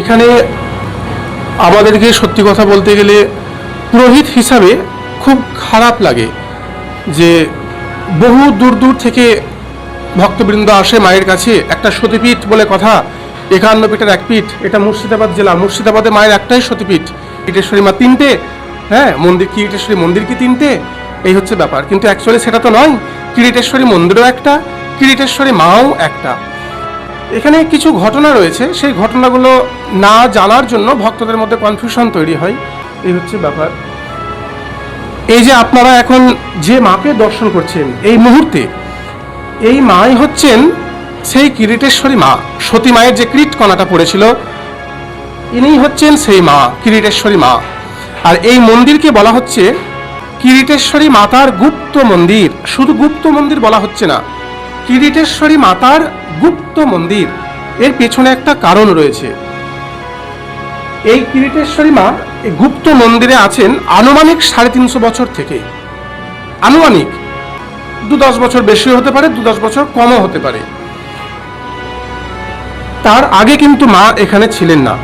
এখানে আমাদেরকে সত্যি কথা বলতে গেলে পুরোহিত হিসাবে খুব খারাপ লাগে যে বহু দূর দূর থেকে ভক্তবৃন্দ আসে মায়ের কাছে। একটা সতীপীঠ বলে কথা, একান্ন পীঠের এক পীঠ, এটা মুর্শিদাবাদ জেলা। মুর্শিদাবাদে মায়ের একটাই সতীপীঠ কিরিটেশ্বরী মা তিনটে। হ্যাঁ মন্দির কিরিটেশ্বরী মন্দির কি তিনটে? এই হচ্ছে ব্যাপার। কিন্তু অ্যাকচুয়ালি সেটা তো নয় কিরিটেশ্বরী মন্দিরও একটা কিরিটেশ্বরী মাও একটা। এখানে কিছু ঘটনা রয়েছে। সেই ঘটনাগুলো না জানার জন্য ভক্তদের মধ্যে কনফিউশন তৈরি হয়। এই হচ্ছে ব্যাপার। এই যে আপনারা এখন যে মাকে দর্শন করছেন, এই মুহূর্তে এই মাই হচ্ছেন সেই কিরিটেশ্বরী মা। সতী মায়ের যে কীট কণাটা পড়েছিল, ইনি হচ্ছেন সেই মা, কিরিটেশ্বরী মা। আর এই মন্দিরকে বলা হচ্ছে কিরিটেশ্বরী মাতার গুপ্ত মন্দির। শুধু গুপ্ত মন্দির বলা হচ্ছে না কিরিটেশ্বরী মাতার গুপ্ত মন্দির। এর পেছনে একটা কারণ রয়েছে। এই কিরিটেশ্বরী মা গুপ্ত মন্দিরে আছেন আনুমানিক সাড়ে তিনশো বছর থেকে। আনুমানিক। দু দশ বছর বেশি হতে পারে, দু দশ বছর কমও হতে পারে। তার আগে কিন্তু মা এখানে ছিলেন না।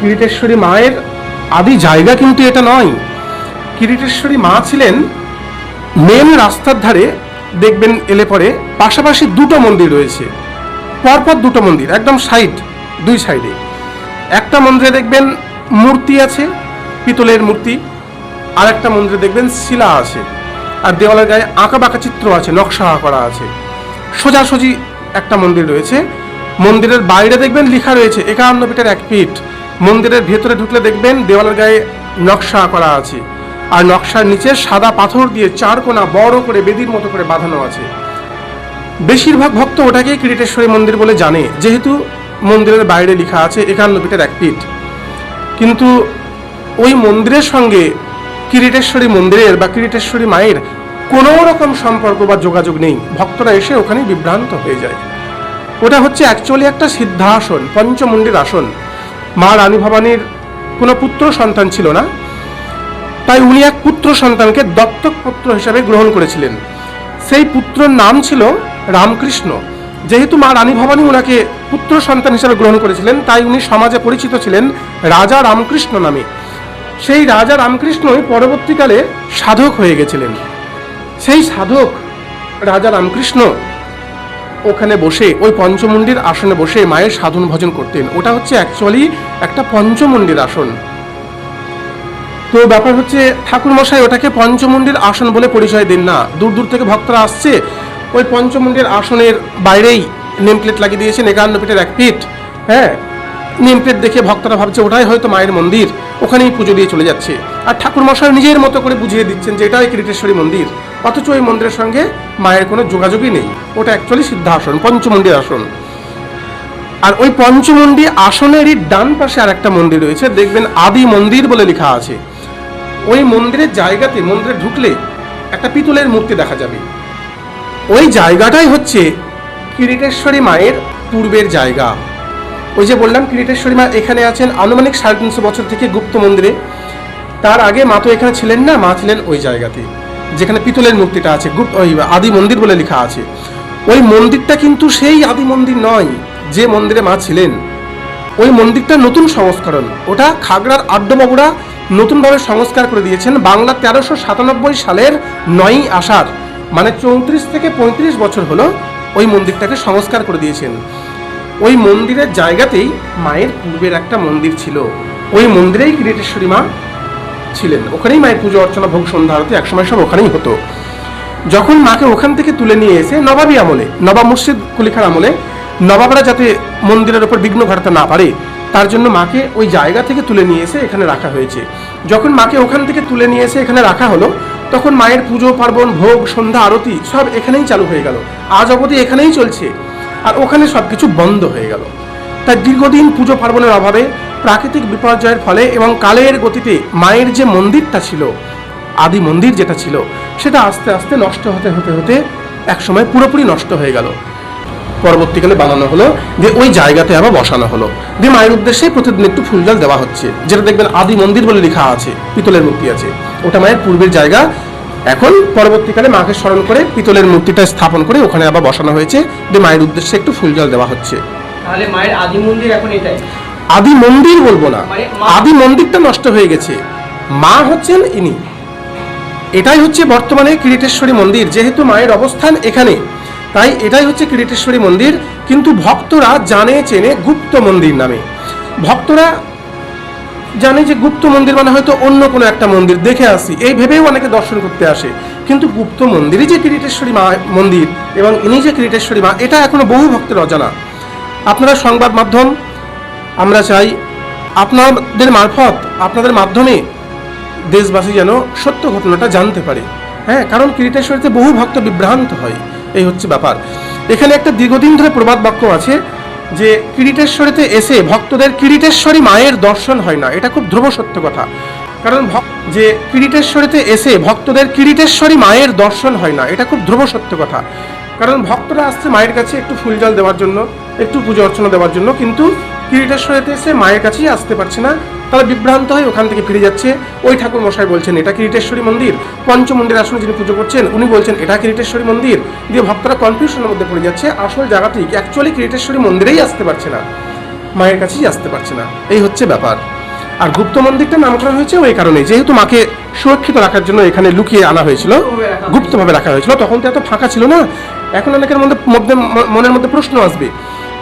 কিরিটেশ্বরী মায়ের আদি জায়গা কিন্তু এটা নয়। কিরিটেশ্বরী মা ছিলেন মেন রাস্তার ধারে দেখবেন এলে পরে পাশাপাশি দুটো মন্দির রয়েছে। পরপর দুটো মন্দির, একদম সাইড, দুই সাইডে। একটা মন্দিরে দেখবেন মূর্তি আছে, পিতলের মূর্তি। আর একটা মন্দিরে দেখবেন শিলা আছে। আর দেওয়ালের গায়ে আঁকা বাঁকা চিত্র আছে, নকশা করা আছে। সোজাসুজি একটা মন্দির রয়েছে। মন্দিরের বাইরে দেখবেন লেখা রয়েছে, একান্ন পিঠের এক পিঠ মন্দিরের ভেতরে ঢুকলে দেখবেন দেওয়ালের গায়ে নকশা করা আছে। আর নকশার নিচে সাদা পাথর দিয়ে চার কোনা বড় করে বেদির মতো করে বাঁধানো আছে। বেশিরভাগ ভক্ত ওটাকেই কিরিটেশ্বরী মন্দির বলে জানে, যেহেতু মন্দিরের বাইরে লেখা আছে একান্ন পিঠের এক পিঠ। কিন্তু ওই মন্দিরের সঙ্গে কিরিটেশ্বরী মন্দিরের বা কিরিটেশ্বরী মায়ের কোনো রকম সম্পর্ক বা যোগাযোগ নেই। ভক্তরা এসে ওখানে বিভ্রান্ত হয়ে যায়। ওটা হচ্ছে অ্যাকচুয়ালি একটা সিদ্ধাসন পঞ্চমুণ্ডির আসন। মা রানী ভবানীর কোনো পুত্র সন্তান ছিল না। তাই উনি এক পুত্র সন্তানকে দত্তক পুত্র হিসাবে গ্রহণ করেছিলেন। সেই পুত্রর নাম ছিল রামকৃষ্ণ। যেহেতু মা রানী ভবানী ওনাকে পুত্র সন্তান হিসাবে গ্রহণ করেছিলেন, তাই উনি সমাজে পরিচিত ছিলেন রাজা রামকৃষ্ণ নামে। সেই রাজা রামকৃষ্ণই পরবর্তীকালে সাধক হয়ে গেছিলেন। সেই সাধক রাজা রামকৃষ্ণ ওখানে বসে, ওই পঞ্চমুণ্ডির আসনে বসে মায়ের সাধন ভজন করতেন। ওটা হচ্ছে অ্যাকচুয়ালি একটা পঞ্চমুণ্ডির আসন। তো ব্যাপার হচ্ছে ঠাকুর মশাই ওটাকে পঞ্চমুণ্ডির আসন বলে পরিচয় দেন না। দূর দূর থেকে ভক্তরা আসছে। ওই পঞ্চমুণ্ডির আসনের বাইরেই নেম প্লেট লাগিয়ে দিয়েছেন একান্ন পিঠের এক পিঠ হ্যাঁ নেম প্লেট দেখে ভক্তরা ভাবছে ওটাই হয়তো মায়ের মন্দির। ওখানেই পুজো দিয়ে চলে যাচ্ছে। আর ঠাকুর মশাই নিজের মতো করে বুঝিয়ে দিচ্ছেন যে এটাই কিরিটেশ্বরী মন্দির। অথচ ওই মন্দিরের সঙ্গে মায়ের কোনো যোগাযোগই নেই। ওটা অ্যাকচুয়ালি সিদ্ধাসন পঞ্চমুণ্ডির আসন। আর ওই পঞ্চমুণ্ডি আসনেরই ডান পাশে আর একটা মন্দির রয়েছে। দেখবেন আদি মন্দির বলে লেখা আছে। ওই মন্দিরের জায়গাতে, মন্দিরে ঢুকলে একটা পিতলের মূর্তি দেখা যাবে। ওই জায়গাটাই হচ্ছে কিরিটেশ্বরী মায়ের পূর্বের জায়গা। ওই যে বললাম, কিরিটেশ্বরী মা এখানে আছেন আনুমানিক সাড়ে তিনশো বছর থেকে গুপ্ত মন্দিরে। তার আগে মা তো এখানে ছিলেন না, মা ছিলেন ওই জায়গাতে, যেখানে পিতলের মূর্তিটা আছে, গুপ্ত ওই আদি মন্দির বলে লেখা আছে। ওই মন্দিরটা কিন্তু সেই আদি মন্দির নয়, যে মন্দিরে মা ছিলেন। ওই মন্দিরটা নতুন সংস্করণ, ওটা খাগড়ার আড্ডবাবুরা নতুনভাবে সংস্কার করে দিয়েছেন বাংলা তেরোশো সাতানব্বই সালের নয়ই আষাঢ়। মানে চৌত্রিশ থেকে পঁয়ত্রিশ বছর হলো ওই মন্দিরটাকে সংস্কার করে দিয়েছেন। ওই মন্দিরের জায়গাতেই মায়ের পূর্বের একটা মন্দির ছিল। ওই মন্দিরেই কিরিটেশ্বরী মা ছিলেন। ওখানেই মায়ের পুজো অর্চনা, ভোগ, সন্ধ্যা, আরতি একসময় সব ওখানেই হতো। যখন মাকে ওখান থেকে তুলে নিয়ে এসে নবাবী আমলে, নবাব মুর্শিদ কুলিখার আমলে নবাবরা যাতে মন্দিরের ওপর বিঘ্ন ঘটাতে না পারে তার জন্য মাকে ওই জায়গা থেকে তুলে নিয়ে এসে এখানে রাখা হয়েছে। যখন মাকে ওখান থেকে তুলে নিয়ে এসে এখানে রাখা হলো, তখন মায়ের পুজো, পার্বণ, ভোগ, সন্ধ্যা, আরতি সব এখানেই চালু হয়ে গেল। আজ অবধি এখানেই চলছে। আর ওখানে সব কিছু বন্ধ হয়ে গেল। তাই দীর্ঘদিন পুজো, পার্বণের অভাবে প্রাকৃতিক বিপর্যয়ের ফলে এবং কালের গতিতে মায়ের যে মন্দিরটা ছিল, আদি মন্দির যেটা ছিল, সেটা আস্তে আস্তে নষ্ট হতে হতে হতে একসময় পুরোপুরি নষ্ট হয়ে গেল। পরবর্তীকালে বানানো হলো যে ওই জায়গাতে আবার বসানো হলো। দিয়ে মায়ের উদ্দেশ্যে প্রতিদিন একটু ফুল জল দেওয়া হচ্ছে যেটা দেখবেন আদি মন্দির বলে লেখা আছে পিতলের মূর্তি আছে। ওটা মায়ের পূর্বের জায়গা। এখন পরবর্তীকালে মাকে স্মরণ করে পিতলের মূর্তিটা স্থাপন করে ওখানে আবার বসানো হয়েছে দিয়ে মায়ের উদ্দেশ্যে একটু ফুল জল দেওয়া হচ্ছে। তাহলে মায়ের আদি মন্দির এখন এটাই? আদি মন্দির বলব না মানে আদি মন্দিরটা নষ্ট হয়ে গেছে। মা হচ্ছেন ইনি। এটাই হচ্ছে বর্তমানে কিরিটেশ্বরী মন্দির যেহেতু মায়ের অবস্থান এখানে। তাই এটাই হচ্ছে কিরিটেশ্বরী মন্দির, কিন্তু ভক্তরা জানে চেনে গুপ্ত মন্দির নামে। ভক্তরা জানে যে গুপ্ত মন্দির মানে হয়তো অন্য কোনো একটা মন্দির, দেখে আসি, এই ভেবেও অনেকে দর্শন করতে আসে। কিন্তু গুপ্ত মন্দিরই যে কিরিটেশ্বরী মা, মন্দির এবং ইনি যে কিরিটেশ্বরী মা, এটা এখনও বহু ভক্তের অজানা। আপনারা সংবাদ মাধ্যম, আমরা চাই আপনাদের মারফত, আপনাদের মাধ্যমে দেশবাসী যেন সত্য ঘটনাটা জানতে পারে। হ্যাঁ কারণ কিরিটেশ্বরীতে বহু ভক্ত বিভ্রান্ত হয়। এই হচ্ছে ব্যাপার। এখানে একটা দীর্ঘদিন ধরে প্রবাদ বাক্য আছে যে কিরিটেশ্বরীতে এসে ভক্তদের কিরিটেশ্বরী মায়ের দর্শন হয় না। এটা খুব ধ্রুব সত্য কথা। কারণ যে কিরিটেশ্বরীতে এসে ভক্তদের কিরিটেশ্বরী মায়ের দর্শন হয় না। এটা খুব ধ্রুব সত্য কথা। কারণ ভক্তরা আসছে মায়ের কাছে একটু ফুল জল দেওয়ার জন্য, একটু পুজো অর্চনা দেওয়ার জন্য, কিন্তু কিরিটেশ্বরীতে এসে মায়ের কাছেই আসতে পারছে না। তারা বিভ্রান্ত হয়ে ওখান থেকে ফিরে যাচ্ছে। ওই ঠাকুর মশাই বলছেন, এটা কিরিটেশ্বরী মন্দির? পঞ্চমন্দির আসনে যিনি পুজো করছেন, উনি বলছেন, এটা কিরিটেশ্বরী মন্দির? দিয়ে ভক্তরা কনফিউশনের মধ্যে পড়ে যাচ্ছে। আসল জায়গাটি অ্যাকচুয়ালি কিরিটেশ্বরী মন্দিরেই আসতে পারছে না। মায়ের কাছেই আসতে পারছে না। এই হচ্ছে ব্যাপার। আর গুপ্ত মন্দিরটা নামকরণ হয়েছে ওই কারণে যেহেতু মাকে সুরক্ষিত রাখার জন্য এখানে লুকিয়ে আনা হয়েছিল। গুপ্তভাবে রাখা হয়েছিল, তখন তো এত ফাঁকা ছিল না। এখন অনেকের মধ্যে মধ্যে মনের মধ্যে প্রশ্ন আসবে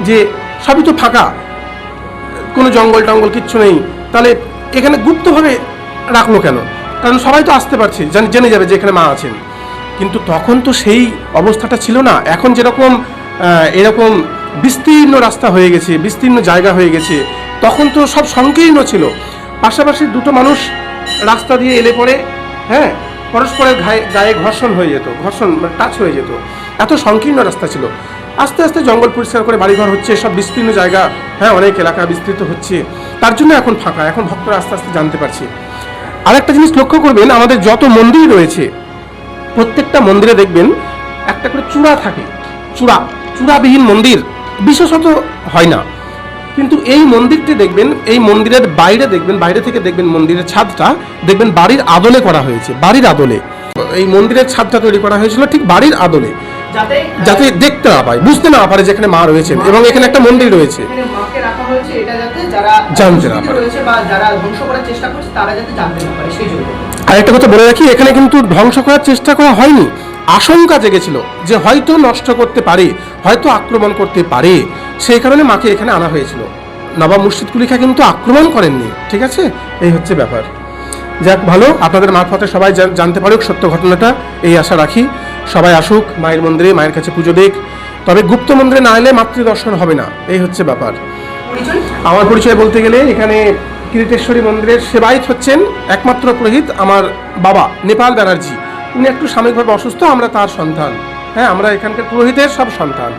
যে, সবই তো ফাঁকা। কোনো জঙ্গল টঙ্গল কিচ্ছু নেই। তাহলে এখানে গুপ্তভাবে রাখল কেন? কারণ সবাই তো আসতে পারছে, জান- যাবে যে এখানে মা আছেন। কিন্তু তখন তো সেই অবস্থাটা ছিল না। এখন যেরকম এরকম বিস্তীর্ণ রাস্তা হয়ে গেছে, বিস্তীর্ণ জায়গা হয়ে গেছে, তখন তো সব সংকীর্ণ ছিল। পাশাপাশি দুটো মানুষ রাস্তা দিয়ে এলে পরে হ্যাঁ পরস্পরের গায়ে গায়ে ঘর্ষণ হয়ে যেত, ঘর্ষণ টাচ হয়ে যেত। এত সংকীর্ণ রাস্তা ছিল। আস্তে আস্তে জঙ্গল পরিষ্কার করে বাড়িঘর হচ্ছে, সব বিস্তীর্ণ জায়গা হ্যাঁ অনেক এলাকা বিস্তৃত হচ্ছে। তার জন্য এখন ফাঁকা, এখন ভক্তরা আস্তে আস্তে জানতে পারছে। আরেকটা জিনিস লক্ষ্য করবেন, আমাদের যত মন্দির রয়েছে, প্রত্যেকটা মন্দিরে দেখবেন, একটা করে চূড়া থাকে। চূড়া, চূড়াবিহীন মন্দির বিশেষত হয় না। কিন্তু এই মন্দিরটি দেখবেন, এই মন্দিরের বাইরে দেখবেন, বাইরে থেকে দেখবেন মন্দিরের ছাদটা, দেখবেন বাড়ির আদলে করা হয়েছে, বাড়ির আদলে। এই মন্দিরের ছাদটা তৈরি করা হয়েছিল ঠিক বাড়ির আদলে। যাতে দেখতে না পায় বুঝতে না পারে যে এখানে মা রয়েছেন এবং এখানে একটা মন্দির রয়েছে। এখানে মাকে রাখা হয়েছে এটা যাতে যারা জানতে না পারে। রয়েছে বা যারা ধ্বংস করার চেষ্টা করছে তারা যাতে জানতে না পারে সেই জন্য। আর একটা কথা বলে রাখি এখানে কিন্তু ধ্বংস করার চেষ্টা করা হয়নি। আশঙ্কা জেগেছিল যে হয়তো নষ্ট করতে পারে হয়তো আক্রমণ করতে পারে। সেই কারণে মাকে এখানে আনা হয়েছিল। নবাব মুর্শিদ কুলিখা কিন্তু আক্রমণ করেননি ঠিক আছে? এই হচ্ছে ব্যাপার। যাক ভালো আপনাদের মারফতে সবাই জানতে পারুক সত্য ঘটনাটা এই আশা রাখি। সবাই আসুক মায়ের মন্দিরে মায়ের কাছে পুজো দেখ তবে গুপ্ত মন্দিরে না এলে মাতৃ দর্শন হবে না এই হচ্ছে ব্যাপার। আমার পরিচয় বলতে গেলে এখানে কিরিটেশ্বরী মন্দিরের সেবায়িত হচ্ছেন একমাত্র পুরোহিত আমার বাবা নেপাল ব্যানার্জি। উনি একটু সাময়িকভাবে অসুস্থ আমরা তার সন্তান। হ্যাঁ আমরা এখানকার পুরোহিতের সব সন্তান।